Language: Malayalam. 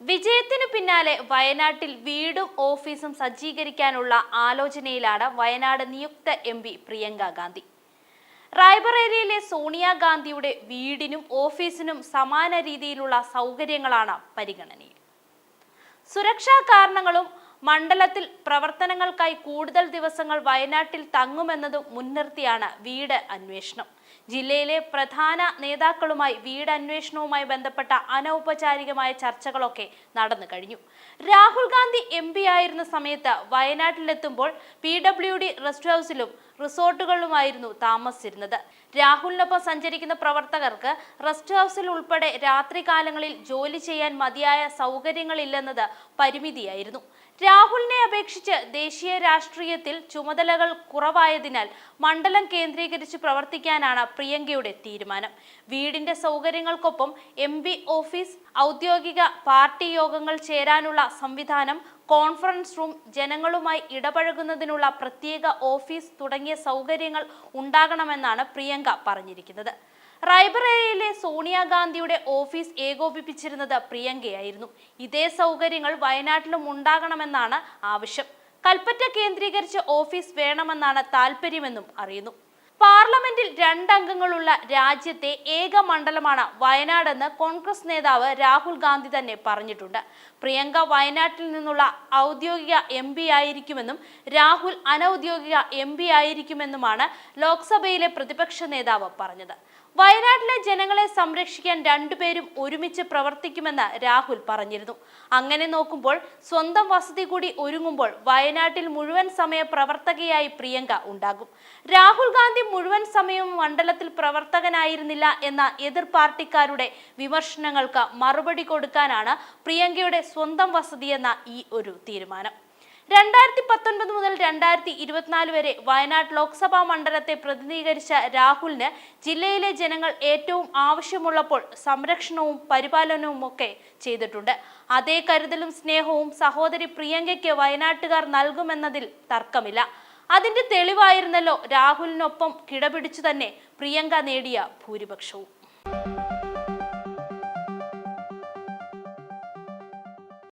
വിജയത്തിനു പിന്നാലെ വയനാട്ടിൽ വീടും ഓഫീസും സജ്ജീകരിക്കാനുള്ള ആലോചനയിലാണ് വയനാട് നിയുക്ത എം പി പ്രിയങ്ക ഗാന്ധി. റായ്ബറേലിയിലെ സോണിയാഗാന്ധിയുടെ വീടിനും ഓഫീസിനും സമാന രീതിയിലുള്ള സൗകര്യങ്ങളാണ് പരിഗണനയിൽ. സുരക്ഷാ കാരണങ്ങളും മണ്ഡലത്തിൽ പ്രവർത്തനങ്ങൾക്കായി കൂടുതൽ ദിവസങ്ങൾ വയനാട്ടിൽ തങ്ങുമെന്നതും മുൻനിർത്തിയാണ് വീട് അന്വേഷണം. ജില്ലയിലെ പ്രധാന നേതാക്കളുമായി വീട് അന്വേഷണവുമായി ബന്ധപ്പെട്ട അനൗപചാരികമായ ചർച്ചകളൊക്കെ നടന്നു കഴിഞ്ഞു. രാഹുൽ ഗാന്ധി എം ആയിരുന്ന സമയത്ത് വയനാട്ടിലെത്തുമ്പോൾ പി ഡബ്ല്യു ഡി റെസ്റ്റ് ഹൗസിലും റിസോർട്ടുകളിലുമായിരുന്നു താമസിച്ചിരുന്നത്. രാഹുലിനൊപ്പം സഞ്ചരിക്കുന്ന പ്രവർത്തകർക്ക് റെസ്റ്റ് ഹൗസിൽ ഉൾപ്പെടെ രാത്രികാലങ്ങളിൽ ജോലി ചെയ്യാൻ മതിയായ സൗകര്യങ്ങളില്ലെന്നത് പരിമിതിയായിരുന്നു. രാഹുലിനെ അപേക്ഷിച്ച് ദേശീയ രാഷ്ട്രീയത്തിൽ ചുമതലകൾ കുറവായതിനാൽ മണ്ഡലം കേന്ദ്രീകരിച്ച് പ്രവർത്തിക്കാനാണ് പ്രിയങ്കയുടെ തീരുമാനം. വീടിന്റെ സൗകര്യങ്ങൾക്കൊപ്പം എം ഓഫീസ് ഔദ്യോഗിക പാർട്ടി യോഗങ്ങൾ ചേരാനുള്ള സംവിധാനം കോൺഫറൻസ് റൂം ജനങ്ങളുമായി ഇടപഴകുന്നതിനുള്ള പ്രത്യേക ഓഫീസ് തുടങ്ങിയ സൗകര്യങ്ങൾ ഉണ്ടാകണമെന്നാണ് പ്രിയങ്ക പറഞ്ഞിരിക്കുന്നത്. റായ്ബറേലിയിലെ സോണിയാഗാന്ധിയുടെ ഓഫീസ് ഏകോപിപ്പിച്ചിരുന്നത് പ്രിയങ്കയായിരുന്നു. ഇതേ സൗകര്യങ്ങൾ വയനാട്ടിലും ഉണ്ടാകണമെന്നാണ് ആവശ്യം. കൽപ്പറ്റ കേന്ദ്രീകരിച്ച് ഓഫീസ് വേണമെന്നാണ് താല്പര്യമെന്നും അറിയുന്നു. പാർലമെന്റിൽ രണ്ടംഗങ്ങളുള്ള രാജ്യത്തെ ഏക മണ്ഡലമാണ് വയനാടെന്ന് കോൺഗ്രസ് നേതാവ് രാഹുൽ ഗാന്ധി തന്നെ പറഞ്ഞിട്ടുണ്ട്. പ്രിയങ്ക വയനാട്ടിൽ നിന്നുള്ള ഔദ്യോഗിക എം പി ആയിരിക്കുമെന്നും രാഹുൽ അനൌദ്യോഗിക എം പി ആയിരിക്കുമെന്നുമാണ് ലോക്സഭയിലെ പ്രതിപക്ഷ നേതാവ് പറഞ്ഞത്. വയനാട്ടിലെ ജനങ്ങളെ സംരക്ഷിക്കാൻ രണ്ടുപേരും ഒരുമിച്ച് പ്രവർത്തിക്കുമെന്ന് രാഹുൽ പറഞ്ഞിരുന്നു. അങ്ങനെ നോക്കുമ്പോൾ സ്വന്തം വസതി കൂടി ഒരുങ്ങുമ്പോൾ വയനാട്ടിൽ മുഴുവൻ സമയ പ്രവർത്തകയായി പ്രിയങ്ക ഉണ്ടാകും. രാഹുൽ ഗാന്ധി മുഴുവൻ സമയവും മണ്ഡലത്തിൽ പ്രവർത്തകനായിരുന്നില്ല എന്ന എതിർ പാർട്ടിക്കാരുടെ വിമർശനങ്ങൾക്ക് മറുപടി കൊടുക്കാനാണ് പ്രിയങ്കയുടെ സ്വന്തം വസതിയെന്ന ഈ ഒരു തീരുമാനം. രണ്ടായിരത്തി പത്തൊൻപത് മുതൽ രണ്ടായിരത്തി ഇരുപത്തിനാല് വരെ വയനാട് ലോക്സഭാ മണ്ഡലത്തെ പ്രതിനിധീകരിച്ച രാഹുലിന് ജില്ലയിലെ ജനങ്ങൾ ഏറ്റവും ആവശ്യമുള്ളപ്പോൾ സംരക്ഷണവും പരിപാലനവും ഒക്കെ ചെയ്തിട്ടുണ്ട്. അതേ കരുതലും സ്നേഹവും സഹോദരി പ്രിയങ്കയ്ക്ക് വയനാട്ടുകാർ നൽകുമെന്നതിൽ തർക്കമില്ല. അതിന്റെ തെളിവായിരുന്നല്ലോ രാഹുലിനൊപ്പം കിടപിടിച്ചു തന്നെ പ്രിയങ്ക നേടിയ ഭൂരിപക്ഷവും.